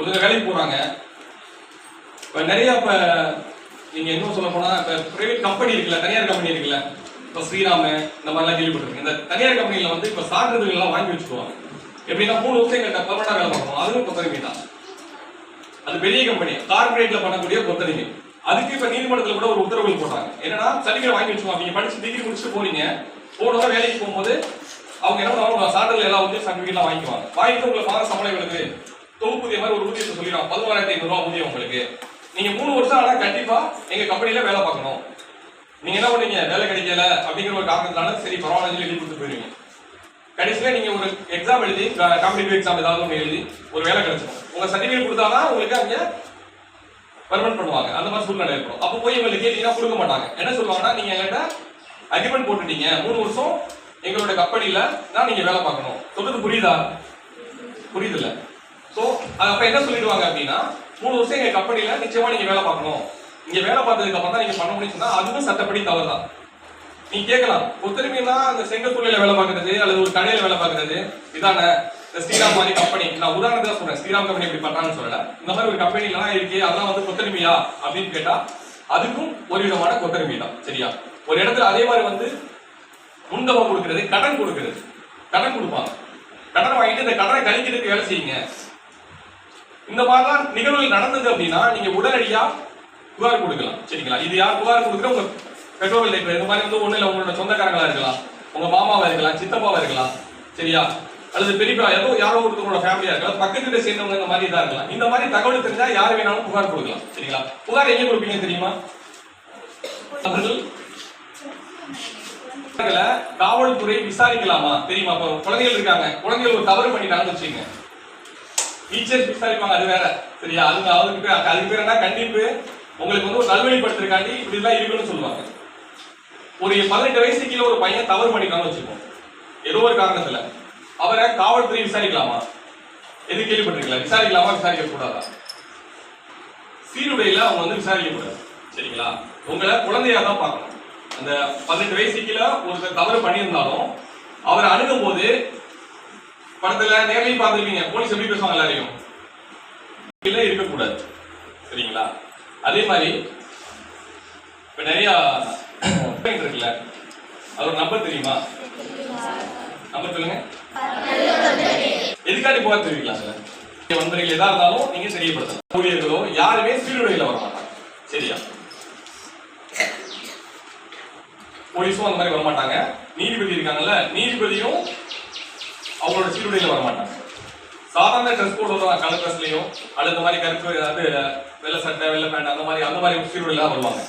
ஒருத்தர் வேலைக்கு போறாங்க. இப்ப நிறைய இப்ப நீங்க இன்னும் சொல்ல போனா இப்ப பிரைவேட் கம்பெனி இருக்குல்ல தனியார் கம்பெனி இருக்குல்ல இப்ப ஸ்ரீராம இந்த மாதிரிலாம் கேள்விப்பட்டிருக்கேன். இந்த தனியார் கம்பெனியில் வந்து இப்ப சான்றிதழ் எல்லாம் வாங்கி வச்சுக்குவாங்க. எப்படின்னா மூணு வருஷம் எங்கள்கிட்ட பர்மனண்டா வேலை பார்க்கணும். அதுவும் கொத்தரிமை தான். அது பெரிய கம்பெனி கார்பரேட்ல பண்ணக்கூடிய கொத்தரிமை. அதுக்கு இப்ப நீதிமன்றத்துல கூட ஒரு உத்தரவுகள் போட்டாங்க. என்னன்னா சர்டிஃபிகேட் வாங்கி வச்சுக்கோங்க. நீங்க படிச்சு டிகிரி முடிச்சுட்டு போறீங்க. போனவங்க வேலைக்கு போகும்போது அவங்க என்ன பண்ணுவாங்க? சான்றிதழ் எல்லாம் வந்து சர்டிபிகேட்லாம் வாங்கிக்குவாங்க. வாங்கிட்டு உங்களுக்கு மாத சம்பளம் இவங்களுக்கு தொகுப்பூதிய மாதிரி பதினோராயிரத்தி ஐநூறு ரூபா ஊதியம் உங்களுக்கு. நீங்க மூணு வருஷம் ஆனா கண்டிப்பா எங்க கம்பெனில வேலை பார்க்கணும். நீங்க என்ன பண்ணுவீங்க வேலை கிடைக்கல அப்படிங்கிற ஒரு காரணத்தினால சரி பரவாயில்ல சொல்லி எழுதி கொடுத்து போயிருவீங்க. கடைசியில நீங்க ஒரு எக்ஸாம் எழுதி காம்படிட்டிவ் எக்ஸாம் ஏதாவது ஒன்று எழுதி ஒரு வேலை கிடைச்சிடும். உங்க சர்டிஃபிகேட் கொடுத்தாதான் உங்களுக்கு அங்க பர்மனன்ட் பண்ணுவாங்க. அந்த மாதிரி சூழ்நிலை ஏற்படும். அப்போ போய் இவங்களுக்கு கேட்டீங்கன்னா கொடுக்க மாட்டாங்க. என்ன சொல்லுவாங்கன்னா நீங்க என்கிட்ட அக்ரிமெண்ட் போட்டுட்டீங்க. மூணு வருஷம் எங்களோட கம்பெனில தான் நீங்க வேலை பார்க்கணும். சொல்றது புரியுதா? புரியுதுல்ல? ஸோ அப்ப என்ன சொல்லிடுவாங்க அப்படின்னா மூணு வருஷம் எங்க கம்பெனில நிச்சயமா நீங்க வேலை பார்க்கணும். இங்க வேலை பார்த்ததுக்கு அப்புறம் தான் நீங்க பண்ண முடியும் அதுவும் சட்டப்படி தவறுதான். நீ கேட்கலாம் ஒத்துரிமைனா அந்த செங்கத்தூள்ல வேலை பார்க்கறது அல்லது ஒரு கடையில வேலை பார்க்கறது இதானே? இந்த ஸ்ரீராம் மாதிரி கம்பெனி நான் உதாரணத்துக்கு தான் சொல்றேன் ஸ்ரீராம் கம்பெனி இப்படி பண்றான்னு சொல்லல. இந்த மாதிரி ஒரு கம்பெனி எல்லாம் இருக்கு அதெல்லாம் வந்து கொத்தரிமையா அப்படின்னு கேட்டா அதுக்கும் ஒரு விதமான கொத்தரிமை தான் சரியா? ஒரு இடத்துல அதே மாதிரி வந்து முன்கவம் கொடுக்கறது கடன் கொடுக்கறது. கடன் கொடுப்பாங்க. கடன் வாங்கிட்டு இந்த கடனை கழிக்கிறதுக்கு வேலை செய்யுங்க. இந்த மாதிரிலாம் நிகழ்வுகள் நடந்தது அப்படின்னா நீங்க உடனடியா புகார் கொடுக்கலாம். சரிங்களா? இது யார் புகார் கொடுக்குற உங்க பெற்றோர்கள் இப்போ இந்த மாதிரி வந்து ஒண்ணு இல்ல உங்களோட சொந்தக்காரங்களா இருக்கலாம். உங்க மாமாவா இருக்கலாம். சித்தப்பாவா இருக்கலாம். சரியா? அல்லது பெரியப்பா ஏதோ யாரோ ஒருத்தவங்களோட ஃபேமிலியா இருக்கலாம். பக்கத்து சேர்ந்தவங்க இந்த மாதிரி இதா இருக்கலாம். இந்த மாதிரி தகவல் தெரிஞ்சா யார் வேணாலும் புகார் கொடுக்கலாம். சரிங்களா? புகார் எங்க கொடுப்பீங்க தெரியுமா? அவர்கள் காவல்துறை விசாரிக்கலாமா? தெரியுமா? இப்ப குழந்தைகள் இருக்காங்க. குழந்தைகள் ஒரு தவறு பண்ணிட்டாங்கன்னு வச்சுங்க டீச்சர்ஸ் விசாரிப்பாங்க அது வேற. சரியா அது அதுக்கு பேர் அதுக்கு பேர் என்ன? கண்டிப்பு. உங்களுக்கு வந்து ஒரு நல்வழிப்படுத்துறதுக்காண்டி இப்படி எல்லாம் இருக்குன்னு சொல்லுவாங்க. ஒரு பதினெட்டு வயசு கீழே ஒரு பையன் தவறு பண்ணிக்கலாம்னு வச்சுக்கோம் ஏதோ ஒரு காரணத்துல. அவரை காவல்துறை விசாரிக்கலாமா? எது கேள்விப்பட்டிருக்கீங்களா? விசாரிக்கலாமா? விசாரிக்க கூடாதா சீருடையில அவங்க வந்து விசாரிக்க கூடாது சரிங்களா? உங்களை குழந்தையா தான் பார்க்கணும். அந்த பதினெட்டு வயசு கீழே ஒருத்தர் தவறு பண்ணியிருந்தாலும் அவரை அணுகும் போது படத்துல நேர்லையும் பார்த்துருப்பீங்க. போலீஸ் எப்படி பேசுவாங்க எல்லாரையும்? இல்லை இருக்கக்கூடாது. சரிங்களா? அதே மாதிரி இப்ப நிறைய இருக்குல்ல அதோட நம்பர் தெரியுமா? நம்பர் சொல்லுங்க. எதுக்காண்டி போக தெரிவிக்கலாம் அதுல வந்தவர்கள் எதா இருந்தாலும் நீங்க தெரியப்படுத்தலாம். ஊழியர்களோ யாருமே சீருடையில வர மாட்டாங்க சரியா? போலீஸும் அந்த மாதிரி வர மாட்டாங்க நீதிபதி இருக்காங்கல்ல நீதிபதியும் அவங்களோட சீருடையில வர மாட்டாங்க சாதாரண ட்ரெஸ் கோட் வருவாங்க கலர் ட்ரெஸ்லையும் அல்லது இந்த மாதிரி கருப்பு அது வெள்ளை சட்டை வெள்ளை பேண்ட் அந்த மாதிரி அந்த மாதிரி சீருடையில தான் வருவாங்க.